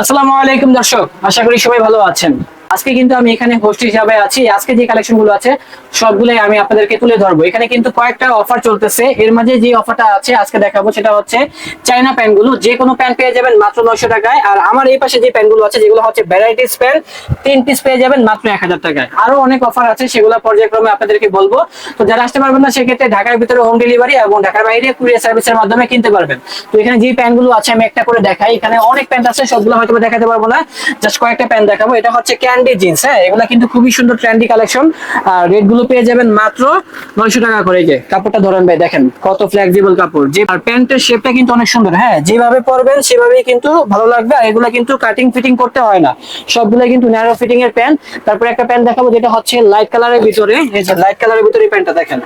আসসালামু আলাইকুম দর্শক আশা করি সবাই ভালো আছেন। আজকে কিন্তু আমি এখানে হোস্ট হিসাবে আছি। আজকে যে কালেকশনগুলো আছে, সবগুলোই আমি আপনাদেরকে তুলে ধরবো। এখানে কিন্তু কয়েকটা অফার চলতেছে। এর মাঝে যে অফারটা আছে, আজকে দেখাবো, সেটা হচ্ছে চাইনা প্যান্টগুলো। যে কোনো প্যান্ট পেয়ে যাবেন মাত্র নয়শো টাকায়। আর আমার এই পাশে যে প্যান্টগুলো আছে, যেগুলো হচ্ছে ভ্যারাইটিস প্যান্ট তিন পিস পেয়ে যাবেন মাত্র এক হাজার টাকায়। আরও অনেক অফার আছে, সেগুলো পর্যায়ক্রমে আপনাদেরকে বলব। তো যারা আসতে পারবেন না, সেক্ষেত্রে ঢাকার ভিতরে হোম ডেলিভারি এবং ঢাকার বাইরে কুরিয়ার সার্ভিসের মাধ্যমে কিনতে পারবেন। তো এখানে যে প্যান্টগুলো আছে, আমি একটা করে দেখাই। এখানে অনেক প্যান্ট আছে, সবগুলো হয়তো দেখাতে পারব না। জাস্ট কয়েকটা প্যান্ট দেখাবো। এটা হচ্ছে ক্যান্ডি জিন্স হ্যাঁ? এগুলো কিন্তু খুবই সুন্দর ট্রেন্ডি কালেকশন আর রেটগুলো পেয়ে যাবেন মাত্র নয়শো টাকা করে যে কাপড়টা ধরেন ভাই, দেখেন কত ফ্লেক্সিবল কাপড়। যে আর প্যান্টের শেপটা কিন্তু অনেক সুন্দর হ্যাঁ? যেভাবে পরবেন সেভাবেই কিন্তু ভালো লাগবে। আর এগুলা কিন্তু কাটিং ফিটিং করতে হয় না। সবগুলো কিন্তু ন্যারো ফিটিং এর প্যান্ট তারপরে একটা প্যান্ট দেখাবো যেটা হচ্ছে লাইট কালারের ভিতরে। এই যে লাইট কালারের ভিতরে প্যান্টটা দেখেন।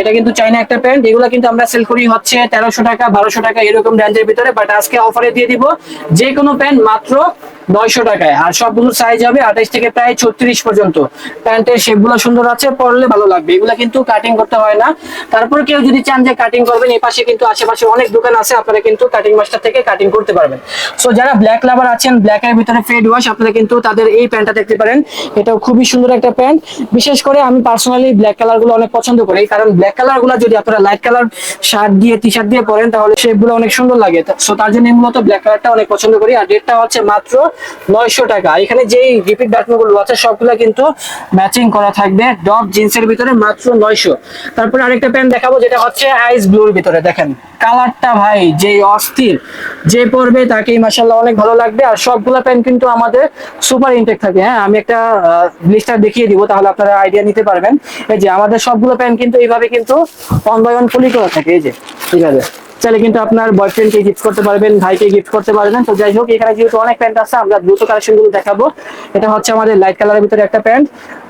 এটা কিন্তু চাইনা একটা প্যান্ট এগুলো কিন্তু আমরা সেল করি হচ্ছে তেরোশো টাকা, বারোশো টাকা, এরকম রেঞ্জের ভিতরে। বাট আজকে অফারে দিয়ে দিব যে কোনো প্যান্ট মাত্র নয়শো টাকায়। আর সবগুলো সাইজ হবে আঠাইশ থেকে প্রায় ছত্রিশ পর্যন্ত। প্যান্টের শেপগুলো সুন্দর আছে, পরলে ভালো লাগবে। এগুলো কিন্তু কাটিং করতে হয় না। তারপর কেউ যদি চান যে কাটিং করবেন, এই পাশে কিন্তু আশেপাশে অনেক দোকান আছে, আপনারা কিন্তু কাটিং মাস্টার থেকে কাটিং করতে পারবেন। সো যারা ব্ল্যাক লাভার আছেন ব্ল্যাক এর ভিতরে ফেড ওয়াশ আপনারা কিন্তু তাদের এই প্যান্টটা দেখতে পারেন। এটাও খুবই সুন্দর একটা প্যান্ট। বিশেষ করে আমি পার্সোনালি ব্ল্যাক কালারগুলো অনেক পছন্দ করি। কারণ ব্ল্যাক কালারগুলো যদি আপনারা লাইট কালার শার্ট দিয়ে টি শার্ট দিয়ে পরেন, তাহলে শেপগুলো অনেক সুন্দর লাগে। সো তার জন্য মূলত ব্ল্যাক কালারটা অনেক পছন্দ করি। আর রেটটা হচ্ছে মাত্র নয়শো টাকা। এখানে যেই রিপিট বাটনগুলো আছে, সবগুলো কিন্তু ম্যাচিং করা থাকবে। ডগ জিন্সের ভিতরে মাত্র নয়শো। তারপরে আরেকটা প্যান্ট দেখাবো, যেটা হচ্ছে আইস ব্লুর ভিতরে, দেখেন। কালারটা ভাই, যে অস্থির, যে পরবে তাকেই মাসাল্লাহ অনেক ভালো লাগবে। আর সবগুলা প্যান্ট কিন্তু আমাদের সুপার ইনটেক থাকে। হ্যাঁ আমি একটা লিস্টার দেখিয়ে দিব, তাহলে আপনারা আইডিয়া নিতে পারবেন। এই যে আমাদের সবগুলো প্যান্ট কিন্তু এইভাবে কিন্তু অন বাই ওয়ান ফুলি করা থাকে। এই যে এইভাবে চাইলে কিন্তু আপনার বয়ফ্রেন্ডকে গিফট করতে পারবেন, ভাইকে গিফট করতে পারবেন। তো যাই হোক, এখানে যেহেতু অনেক প্যান্ট আছে, আমরা দ্রুত কালেকশনগুলো দেখাবো। এটা হচ্ছে আমাদের লাইট কালারের ভিতরে একটা প্যান্ট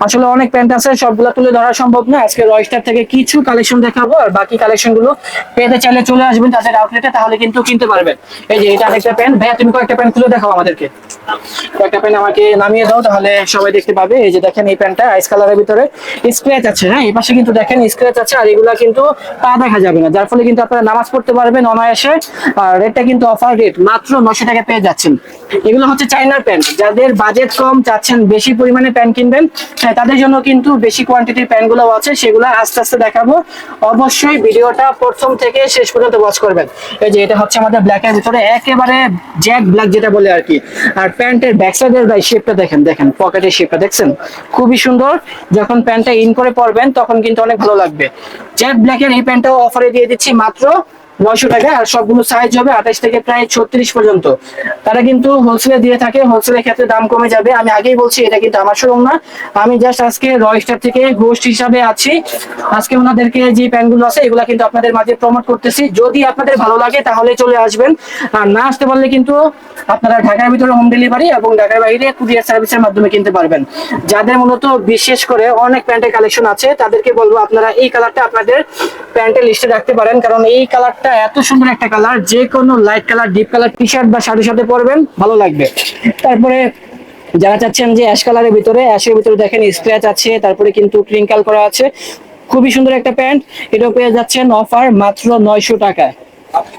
আসলে অনেক প্যান্ট আছে, সবগুলো তুলে ধরা সম্ভব না। আজকে রয়স্টার থেকে কিছু কালেকশন দেখাবো, আর বাকি কালেকশনগুলো পেতে চাইলে চলে আসবেন তাদের আউটলেটে তাহলে কিন্তু কিনতে পারবেন। এই যে, এটা একটা প্যান্ট ভাইয়া, তুমি কয়েকটা প্যান্ট খুলে দেখাও আমাদেরকে। কয়েকটা প্যান্ট আমাকে নামিয়ে দাও, তাহলে সবাই দেখতে পাবে। এই যে দেখেন এই প্যান্টটা আইস কালারের ভিতরে স্ক্র্যাচ আছে হ্যাঁ? এই পাশে কিন্তু দেখেন স্ক্র্যাচ আছে, আর কিন্তু পা দেখা যাবে না। যার ফলে কিন্তু আপনারা নামাজ পড়তে পারবেন অনায়াসে, আর রেটটা কিন্তু অফার রেট মাত্র নশো টাকা পেয়ে যাচ্ছেন। এগুলো হচ্ছে চাইনার প্যান্ট যাদের বাজেট কম চাচ্ছেন, বেশি পরিমাণে প্যান্ট কিনবেন হ্যাঁ তাদের জন্য কিন্তু বেশি কোয়ান্টিটির প্যান্টগুলো আছে, সেগুলো আস্তে আস্তে দেখাবো। অবশ্যই ভিডিওটা প্রথম থেকে শেষ পর্যন্ত ওয়াচ করবেন। এই যে এটা হচ্ছে আমাদের ব্ল্যাক এর ভিতরে, একেবারে জ্যাক ব্ল্যাক যেটা বলে আর কি। আর প্যান্টের সাইডের ভাই শেপটা দেখেন দেখেন পকেটের শেপটা দেখছেন? খুবই সুন্দর। যখন প্যান্টটা ইন করে পরবেন, তখন কিন্তু অনেক ভালো লাগবে। জ্যাক ব্ল্যাকের এই প্যান্টটাও অফারে দিয়ে দিচ্ছি মাত্র নয়শো টাকা, আর সবগুলো সাইজ হবে আঠাশ থেকে প্রায় ছত্রিশ পর্যন্ত। তারা কিন্তু হোলসেলে দিয়ে থাকে হোলসেলের ক্ষেত্রে দাম কমে যাবে। আমি আগেই বলছি, এটা কিন্তু আমার শোরুম না। আমি জাস্ট আজকে রয়স্টার থেকে গোস্ট হিসাবে আছি। আজকে ওনাদেরকে যে প্যান্টগুলো আছে, এগুলো কিন্তু আপনাদের মাঝে প্রমোট করতেছি। যদি আপনাদের ভালো লাগে, তাহলে চলে আসবেন। আর না আসতে পারলে কিন্তু আপনারা ঢাকার ভিতরে হোম ডেলিভারি এবং ঢাকার বাইরে কুরিয়ার সার্ভিসের মাধ্যমে কিনতে পারবেন। যাদের মূলত বিশেষ করে অনেক প্যান্টের কালেকশন আছে, তাদেরকে বলব আপনারা এই কালারটা আপনাদের প্যান্টের লিস্টে রাখতে পারেন, কারণ এই কালারটা এত সুন্দর একটা কালার, যে কোনো light colour deep colour T shirt বা শার্টের সাথে পরবেন, ভালো লাগবে। তারপরে যারা চাচ্ছেন যে অ্যাশ কালারের ভিতরে অ্যাশের ভিতরে দেখেন স্ক্র্যাচ আছে, তারপরে কিন্তু ক্রিঙ্কাল করা আছে। খুবই সুন্দর একটা প্যান্ট, এটাও পেয়ে যাচ্ছেন অফার মাত্র নয়শো টাকায়।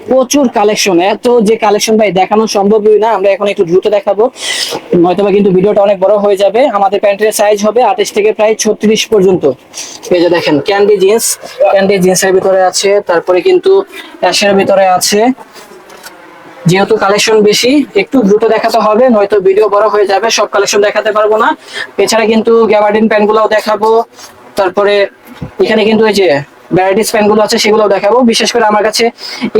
প্রচুর কালেকশন এত যে কালেকশন ভাই, দেখানো সম্ভবই না। আমরা এখন একটু দ্রুত দেখাবো। হয়তোবা কিন্তু ভিডিওটা অনেক বড় হয়ে যাবে। আমাদের প্যান্টের সাইজ হবে আঠাশ থেকে প্রায় ছত্রিশ পর্যন্ত। এই যে দেখেন ক্যান্ডি জিন্স ক্যান্ডি জিন্সের ভিতরে আছে, তারপরে কিন্তু অ্যাশের ভিতরে আছে। যেহেতু কালেকশন বেশি, একটু দ্রুত দেখাতে হবে, নয়তো ভিডিও বড় হয়ে যাবে, সব কালেকশন দেখাতে পারব না। এছাড়া কিন্তু গ্যাবার্ডিন প্যান্ট গুলাও দেখাবো। তারপরে এখানে কিন্তু এই যে ভ্যারাইটিস প্যান্টগুলো আছে, সেগুলো দেখাবো। বিশেষ করে আমার কাছে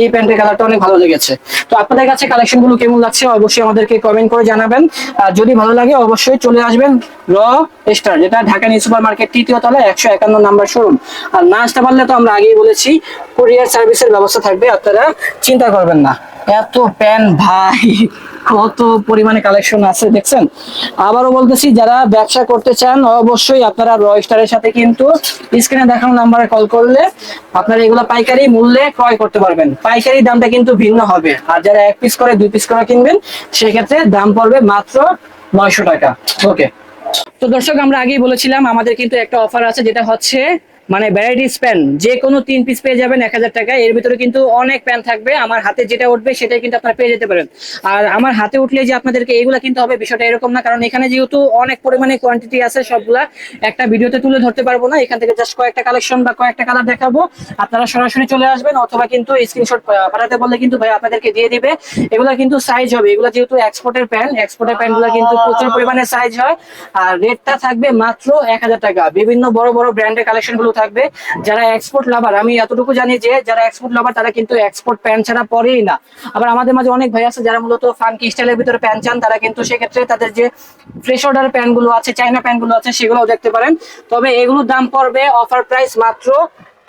এই প্যান্টের কালারটা অনেক ভালো লেগেছে। তো আপনাদের কাছে কালেকশনগুলো কেমন লাগছে, অবশ্যই আমাদেরকে কমেন্ট করে জানাবেন। আর যদি ভালো লাগে, অবশ্যই চলে আসবেন র স্টার যেটা ঢাকা নিউ সুপার মার্কেট তৃতীয় তলায় একশো একান্ন নাম্বার শোরুম আর না আসতে পারলে তো আমরা আগেই বলেছি কুরিয়ার সার্ভিসের ব্যবস্থা থাকবে, আপনারা চিন্তা করবেন না। এত প্যান ভাই, কত পরিমাণে কালেকশন আছে দেখছেন? আবারও বলতেছি, যারা ব্যবসা করতে চান, অবশ্যই আপনারা রয়স্টারের সাথে কিন্তু স্ক্রিনে দেখানো নাম্বারে কল করলে আপনারা এগুলো পাইকারি মূল্যে ক্রয় করতে পারবেন। পাইকারি দামটা কিন্তু ভিন্ন হবে। আর যারা এক পিস করে, দুই পিস করে কিনবেন, সেক্ষেত্রে দাম পড়বে মাত্র নয়শো টাকা। ওকে তো দর্শক, আমরা আগেই বলেছিলাম, আমাদের কিন্তু একটা অফার আছে, যেটা হচ্ছে মানে ভ্যারাইটিস প্যান যে কোনো তিন পিস পেয়ে যাবেন এক হাজার টাকা। এর ভিতরে কিন্তু অনেক প্যান থাকবে। আমার হাতে যেটা উঠবে সেটাই কিন্তু আপনারা পেয়ে যেতে পারেন। আর আমার হাতে উঠলে যে আপনাদেরকে এগুলা কিন্তু হবে বিষয়টা এরকম না, কারণ এখানে যেহেতু অনেক পরিমাণে কোয়ান্টিটি আছে সবগুলা, একটা ভিডিওতে তুলে ধরতে পারব না। এখান থেকে জাস্ট কয়েকটা কালেকশন বা কয়েকটা কালার দেখাবো। আপনারা সরাসরি চলে আসবেন, অথবা কিন্তু স্ক্রিনশট পাঠাতে বললে কিন্তু ভাই আপনাদেরকে দিয়ে দিবে। এগুলা কিন্তু সাইজ হবে। এগুলা যেহেতু এক্সপোর্টের প্যান এক্সপোর্টের প্যানগুলা কিন্তু প্রচুর পরিমাণে সাইজ হয়। আর রেটটা থাকবে মাত্র এক হাজার টাকা। বিভিন্ন বড় বড় ব্র্যান্ডের কালেকশনগুলো থাকবে, যারা এক্সপোর্ট লাভার আমি এতটুকু জানি যে যারা এক্সপোর্ট লাভার তারা কিন্তু এক্সপোর্ট প্যান্ট ছাড়া পরেই না। আবার আমাদের মাঝে অনেক ভাই আছে যারা মূলত ফানকি স্টাইলের ভিতরে প্যান্ট চান, তারা কিন্তু সেক্ষেত্রে তাদের যে ফ্রেশ অর্ডার প্যান্টগুলো আছে চাইনা প্যান্টগুলো আছে, সেগুলোও দেখতে পারেন। তবে এগুলোর দাম পড়বে অফার প্রাইস মাত্র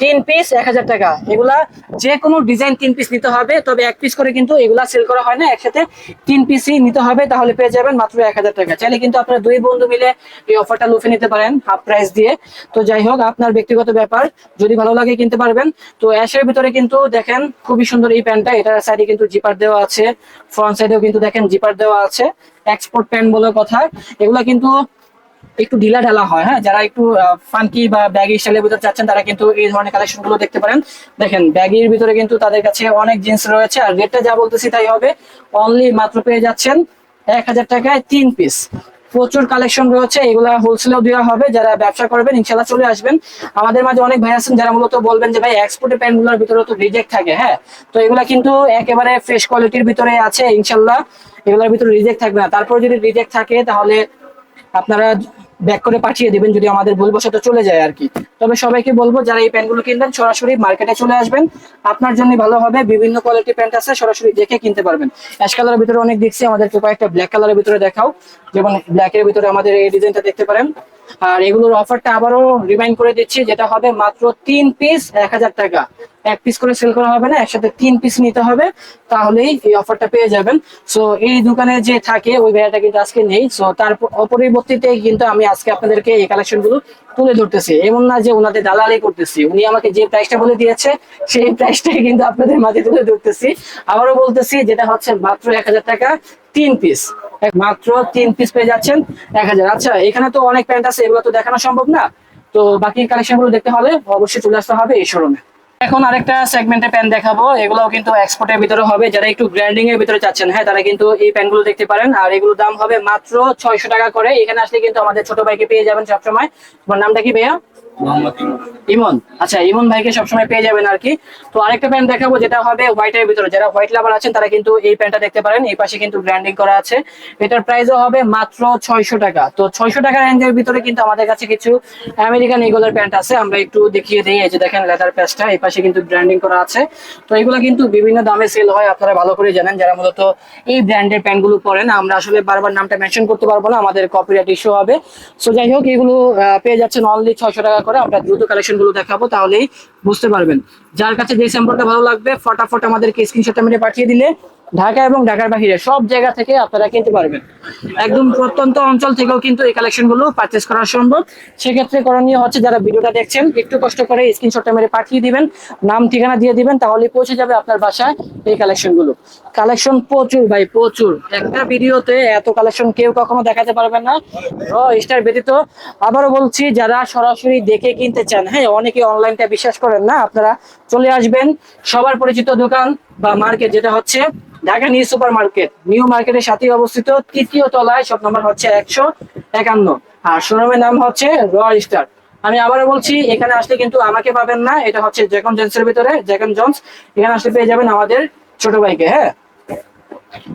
তিন পিস এক হাজার টাকা। এগুলা যে কোনো ডিজাইন তিন পিস নিতে হবে, তবে এক পিস করে কিন্তু এগুলা সেল করা হয় না, একসাথে তিন পিসই নিতে হবে, তাহলে পেয়ে যাবেন মাত্র এক হাজার টাকা। চাইলে কিন্তু আপনারা দুই বন্ধু মিলে এই অফারটা লুফে নিতে পারেন হাফ প্রাইস দিয়ে। তো যাই হোক, আপনার ব্যক্তিগত ব্যাপার, যদি ভালো লাগে কিনতে পারবেন। তো অ্যাশের ভিতরে কিন্তু দেখেন, খুবই সুন্দর এই প্যান্টটা, এটার সাইডে কিন্তু জিপার দেওয়া আছে ফ্রন্ট সাইডেও কিন্তু দেখেন জিপার দেওয়া আছে এক্সপোর্ট প্যান্ট বলে কথা। এগুলা কিন্তু একটু ঢিলা ঢালা হয় হ্যাঁ? যারা একটু ফানকি বা ব্যাগি স্টাইলের ভিতরে চাচ্ছেন, তারা কিন্তু এই ধরনের কালেকশনগুলো দেখতে পারেন। দেখেন ব্যাগির ভিতরে কিন্তু তাদের কাছে অনেক জিন্স রয়েছে, আর রেটটা যা বলতেছি তাই হবে। অনলি মাত্র পেয়ে যাচ্ছেন এক হাজার টাকায় তিন পিস প্রচুর কালেকশন রয়েছে, এগুলা হোলসেলেও দেওয়া হবে, যারা ব্যবসা করবেন ইনশাল্লাহ চলে আসবেন। আমাদের মাঝে অনেক ভাই আছেন, যারা মূলত বলবেন যে, ভাই এক্সপোর্টের প্যান্টগুলোর ভিতরে তো রিজেক্ট থাকে হ্যাঁ? তো এগুলা কিন্তু একেবারে ফ্রেশ কোয়ালিটির ভিতরে আছে ইনশাল্লাহ এগুলোর ভিতরে রিজেক্ট থাকবে না। তারপর যদি রিজেক্ট থাকে, তাহলে আপনারা ব্যাক করে পাঠিয়ে দিবেন যদি আমাদের ভুলবশত চলে যায় আর কি। তবে সবাইকে বলব, যারা এই প্যান্টগুলো কিনবেন, সরাসরি মার্কেটে চলে আসবেন। আপনার জন্য ভালো হবে, বিভিন্ন কোয়ালিটি প্যান্ট আছে, সরাসরি দেখে কিনতে পারবেন। অ্যাশ কালারের ভিতরে অনেক দেখছি, আমাদেরকে কয়েকটা ব্ল্যাক কালারের ভিতরে দেখাও। যেমন ব্ল্যাকের ভিতরে আমাদের এই ডিজাইনটা দেখতে পারেন। আর এগুলোর অফারটা আবারও রিমাইন্ড করে দিচ্ছি, যেটা হবে মাত্র তিন পিস এক হাজার টাকা। এক পিস করে সেল করা হবে না, একসাথে তিন পিস নিতে হবে, তাহলেই এই অফারটা পেয়ে যাবেন। সো এই দোকানে যে থাকে, ওই ভাইয়াটা কিন্তু আজকে নেই। সো তার অপরিবর্তিতে কিন্তু আমি আজকে আপনাদেরকে এই কালেকশনগুলো তুলে ধরতেছি। এমন না যে ওনাদের দালালি করতেছি। উনি আমাকে যে প্রাইসটা বলে দিয়েছে, সেই প্রাইসটাই কিন্তু আপনাদের মাঝে তুলে ধরতেছি। আবারও বলতেছি, যেটা হচ্ছে মাত্র এক হাজার টাকা, তিন পিস মাত্র তিন পিস পেয়ে যাচ্ছেন এক হাজার। আচ্ছা এখানে তো অনেক প্যান্ট আছে, এগুলো তো দেখানো সম্ভব না। তো বাকি কালেকশনগুলো দেখতে হলে অবশ্যই চলে আসতে হবে এই শোরুমে এখন আরেকটা সেগমেন্টের প্যান দেখাবো। এগুলোও কিন্তু এক্সপোর্টের ভিতরে হবে। যারা একটু গ্র্যান্ডিং এর ভিতরে চাচ্ছেন হ্যাঁ তারা কিন্তু এই প্যানগুলো দেখতে পারেন। আর এগুলোর দাম হবে মাত্র ছয়শো টাকা করে। এখানে আসলে কিন্তু আমাদের ছোট ভাইকে পেয়ে যাবেন সবসময়। তোমার নামটা কি ভাইয়া? ইমন। আচ্ছা ইমন ভাইকে সবসময় পেয়ে যাবেন আর কি। তো আরেকটা প্যান্ট দেখাবো, যেটা হবে হোয়াইটের ভিতরে। যারা হোয়াইট লাভার আছেন, তারা কিন্তু এই প্যান্টটা দেখতে পারেন। এই পাশে কিন্তু ব্র্যান্ডিং করা আছে। এটার প্রাইসও হবে মাত্র ছয়শো টাকা। তো ছয়শো টাকা রেঞ্জের ভিতরে কিন্তু আমাদের কাছে কিছু আমেরিকান এগুলোর প্যান্ট আছে। আমরা একটু দেখিয়ে দিই, এই যে দেখেন লেদার প্যাচটা এই পাশে কিন্তু ব্র্যান্ডিং করা আছে। তো এগুলো কিন্তু বিভিন্ন দামে সেল হয়, আপনারা ভালো করে জানেন। যারা মূলত এই ব্র্যান্ডের প্যান্টগুলো পরেন, আমরা আসলে বারবার নামটা মেনশন করতে পারব না। আমাদের কপিরাইট ইস্যু হবে। সো যাই হোক, এগুলো পেয়ে যাচ্ছেন অনলি ছয়শো টাকা করে আমরা দ্রুত কালেকশনগুলো দেখাবো, তাহলেই বুঝতে পারবেন। যার কাছে যে স্যাম্পলটা ভালো লাগবে, ফটাফট আমাদেরকে স্ক্রিনশটটা মেরে পাঠিয়ে দিলে ঢাকা এবং ঢাকার বাহিরে সব জায়গা থেকে আপনারা কিনতে পারবেন। একদম প্রত্যন্ত অঞ্চল থেকেও কিন্তু এই কালেকশনগুলো পারচেস করা সম্ভব। সেক্ষেত্রে করণীয় হচ্ছে যারা ভিডিওটা দেখছেন, একটু কষ্ট করে স্ক্রিনশটটা মেরে পাঠিয়ে দিবেন, নাম ঠিকানা দিয়ে দিবেন, তাহলে পৌঁছে যাবে আপনার বাসায় এই কালেকশনগুলো কালেকশন প্রচুর ভাই, প্রচুর। একটা ভিডিওতে এত কালেকশন কেউ কখনো দেখাতে পারবেন না। র স্টার ব্যতীত। আবারও বলছি, যারা সরাসরি দেখে কিনতে চান হ্যাঁ অনেকে অনলাইনটা বিশ্বাস করেন না, আপনারা চলে আসবেন। সবার পরিচিত দোকান বা মার্কেট যেটা হচ্ছে Dhaka new super market new মার্কেটের সাথে অবস্থিত, তৃতীয় তলায়, সব নম্বর হচ্ছে একশো একান্ন। আর শোরুমের নাম হচ্ছে র স্টার আমি আবারও বলছি, এখানে আসলে কিন্তু আমাকে পাবেন না, এটা হচ্ছে জ্যাকন জেন্সের ভিতরে জ্যাকন জন্স এখানে আসলে পেয়ে যাবেন আমাদের ছোট ভাইকে হ্যাঁ?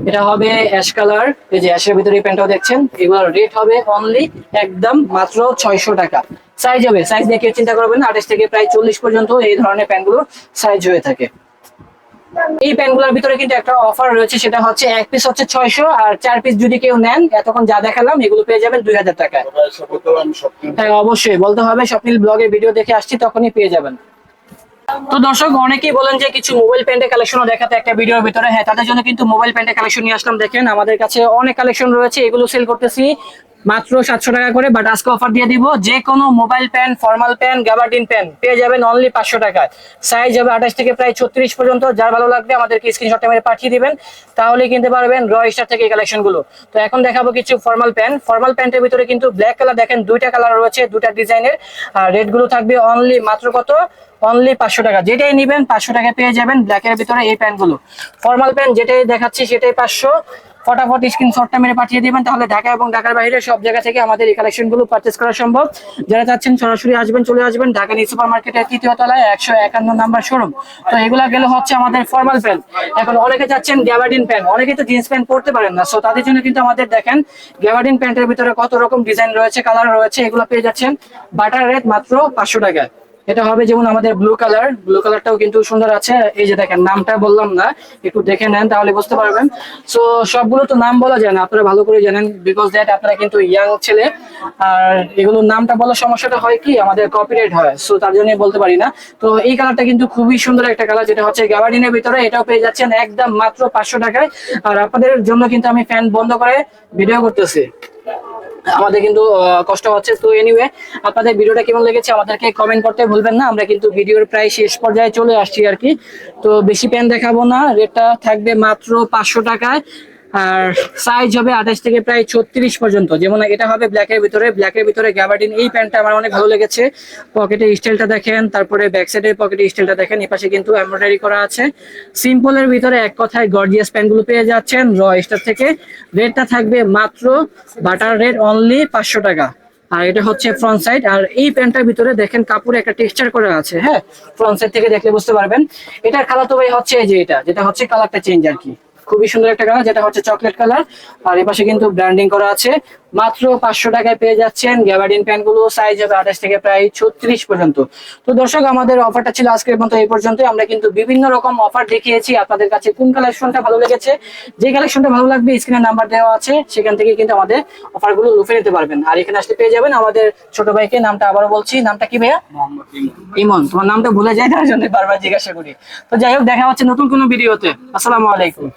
এটা হবে অ্যাশ কালার এই যে অ্যাশের ভিতরে এই প্যান্টটাও দেখছেন, এগুলোর রেট হবে অনলি একদম মাত্র ছয়শো টাকা। সাইজ হবে সাইজ দেখে চিন্তা করবেন আঠাশ থেকে প্রায় চল্লিশ পর্যন্ত এই ধরনের প্যান্টগুলো সাইজ হয়ে থাকে। এই প্যান্টগুলোর ভিতরে কিন্তু একটা অফার রয়েছে, সেটা হচ্ছে এক পিস হচ্ছে ছয়শো আর চার পিস যদি কেউ নেন, এতক্ষণ যা দেখালাম, এগুলো পেয়ে যাবেন দুই হাজার টাকায়। হ্যাঁ অবশ্যই বলতে হবে, স্বপ্নিল ব্লগের ভিডিও দেখে আসছি, তখনই পেয়ে যাবেন। তো দর্শক, অনেকেই বলেন যে কিছু মোবাইল প্যান্টের কালেকশনও দেখাতে একটা ভিডিওর ভিতরে। হ্যাঁ তাদের জন্য কিন্তু মোবাইল প্যান্টের কালেকশন নিয়ে আসলাম, দেখেন, আমাদের কাছে অনেক কালেকশন রয়েছে, এগুলো সেল করতেছি। মাত্র সাতশো টাকা করে বাট আজকে অফার দিয়ে দিব যে কোনো mobile pant formal pant gabardine pant পেয়ে যাবেন অনলি পাঁচশো টাকায়। সাইজ হবে আঠাশ থেকে প্রায় ছত্রিশ পর্যন্ত, যার ভালো লাগবে আমাদেরকে স্ক্রিনশট মেরে পাঠিয়ে দিবেন, তাহলে কিনতে পারবেন র স্টার থেকে এই কালেকশনগুলো। তো এখন দেখাবো কিছু ফর্মাল প্যান ফর্মাল প্যান্টের ভিতরে কিন্তু ব্ল্যাক কালার দেখেন, দুইটা কালার রয়েছে দুটা ডিজাইনের আর রেডগুলো থাকবে অনলি মাত্র কত? অনলি পাঁচশো টাকা। যেটাই নিবেন পাঁচশো টাকা পেয়ে যাবেন ব্ল্যাকের ভিতরে এই প্যান্টগুলো ফর্মাল প্যান্ট যেটাই দেখাচ্ছি সেটাই পাঁচশো। ফটাফট স্ক্রিনশটটা মেরে পাঠিয়ে দিবেন, তাহলে ঢাকা এবং ঢাকার বাইরে সব জায়গা থেকে আমাদের এই কালেকশনগুলো পারচেস করা সম্ভব। যারা চাচ্ছেন সরাসরি আসবেন, চলে আসবেন ঢাকা নিউ সুপার মার্কেটের তৃতীয় তলায়, একশো একান্ন নাম্বার শোরুম তো এগুলা গেলে হচ্ছে আমাদের ফর্মাল প্যান্ট এখন অনেকে চাচ্ছেন গ্যাবার্ডিন প্যান্ট অনেকে তো জিন্স প্যান্ট পরতে পারেন না। সো তাদের জন্য কিন্তু আমাদের দেখেন গ্যাবার্ডিন প্যান্টের ভিতরে কত রকম ডিজাইন রয়েছে কালার রয়েছে, এগুলো পেয়ে যাচ্ছেন। বাটার রেট মাত্র পাঁচশো টাকা। এটা হবে যেমন আমাদের ব্লু কালার ব্লু কালারটাও কিন্তু সুন্দর আছে। এই যে দেখেন, নামটা বললাম না, একটু দেখে নেন তাহলে বুঝতে পারবেন। সো সবগুলো তো নাম বলা যায় না, আপনারা ভালো করে জানেন বিকজ দ্যাট আপনারা কিন্তু ইয়াং ছেলে। আর এগুলোর নামটা বলার সমস্যাটা হয় কি, আমাদের কপিরাইট হয় সো তার জন্য বলতে পারি না। তো এই কালারটা কিন্তু খুবই সুন্দর একটা কালার যেটা হচ্ছে গ্যাবার্ডিনের ভিতরে, এটাও পেয়ে যাচ্ছেন একদম মাত্র পাঁচশো টাকায়। আর আপনাদের জন্য কিন্তু আমি ফ্যান বন্ধ করে ভিডিও করতেছি। আমাদের কিন্তু কষ্ট হচ্ছে। তো এনিওয়ে আপনাদের ভিডিওটা কেমন লেগেছে আমাদেরকে কমেন্ট করতে ভুলবেন না। আমরা কিন্তু ভিডিওর প্রায় শেষ পর্যায়ে চলে আসছি আর কি। তো বেশি প্যান দেখাবো না। রেটটা থাকবে মাত্র পাঁচশো টাকায়। আর সাইজ হবে আঠাশ থেকে প্রায় ছত্রিশ পর্যন্ত। যেমন এটা হবে ব্ল্যাকের ভিতরে ব্ল্যাকের ভিতরে গ্যাবার্ডিন এই প্যান্টটা আমার অনেক ভালো লেগেছে। পকেটে স্টাইলটা দেখেন, তারপরে ব্যাক সাইডের পকেটে স্টাইলটা দেখেন এই পাশে কিন্তু এমব্রয়ডারি করা আছে। সিম্পলের ভিতরে এক কথায় গর্জিয়াস প্যান্টগুলো পেয়ে যাচ্ছেন র স্টার থেকে। রেটটা থাকবে মাত্র বাটার রেট অনলি পাঁচশো টাকা। আর এটা হচ্ছে ফ্রন্ট সাইড আর এই প্যান্টটার ভিতরে দেখেন কাপড়ে একটা টেক্সচার করা আছে হ্যাঁ? ফ্রন্ট সাইড থেকে দেখলে বুঝতে পারবেন। এটার কালার তো ভাই হচ্ছে এই যে এটা, যেটা হচ্ছে কালারটা চেঞ্জ আর কি। খুবই সুন্দর একটা কালার যেটা হচ্ছে চকলেট কালার। আর এপাশে কিন্তু ব্র্যান্ডিং করা আছে। মাত্র পাঁচশো টাকায় পেয়ে যাচ্ছেন। গ্যাবার্ডিন প্যান্টগুলো সাইজ হবে আঠাশ থেকে প্রায় ছত্রিশ পর্যন্ত। তো দর্শক আমাদের অফারটা ছিল আজকের মতো এই পর্যন্ত আমরা কিন্তু বিভিন্ন রকম অফার দেখিয়েছি। আপনাদের কাছে কোন কালেকশনটা ভালো লেগেছে যে কালেকশনটা ভালো লাগবে স্ক্রিনে নাম্বার দেওয়া আছে। সেখান থেকে কিন্তু আমাদের অফারগুলো লুফে নিতে পারবেন। আর এখানে আসলে পেয়ে যাবেন আমাদের ছোট ভাইকে। নামটা আবারও বলছি। নামটা কি ভাইয়া? ইমন ইমন। তোমার নামটা ভুলে যায় তার জন্য বারবার জিজ্ঞাসা করি। তো যাই হোক দেখা হচ্ছে নতুন কোনো ভিডিওতে আসসালামু আলাইকুম।